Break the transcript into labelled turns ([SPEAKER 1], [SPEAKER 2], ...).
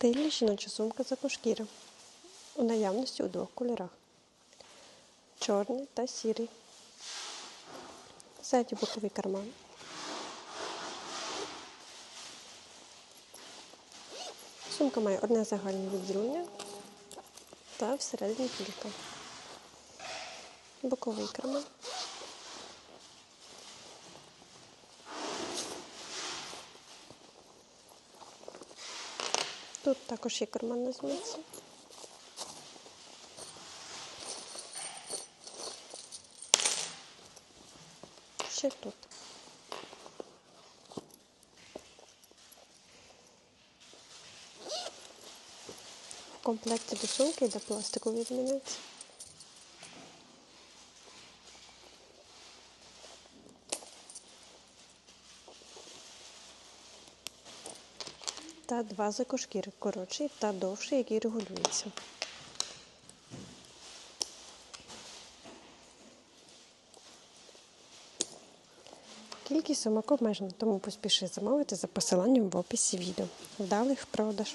[SPEAKER 1] Стильна жіноча сумка з екошкіри. У наявності у двох кольорах. Чорний та сірий. Ззаді боковий карман. Сумка має одне загальне відділення та всередині кілька. Боковий карман. Тут також є карманна на. Ще тут. В комплекті до сумки йде пластикові ремінець. Та два закошкіри коротший та довший, який регулюється. Кількість сумок обмежена, тому поспіши замовити за посиланням в описі відео. Вдалих продаж!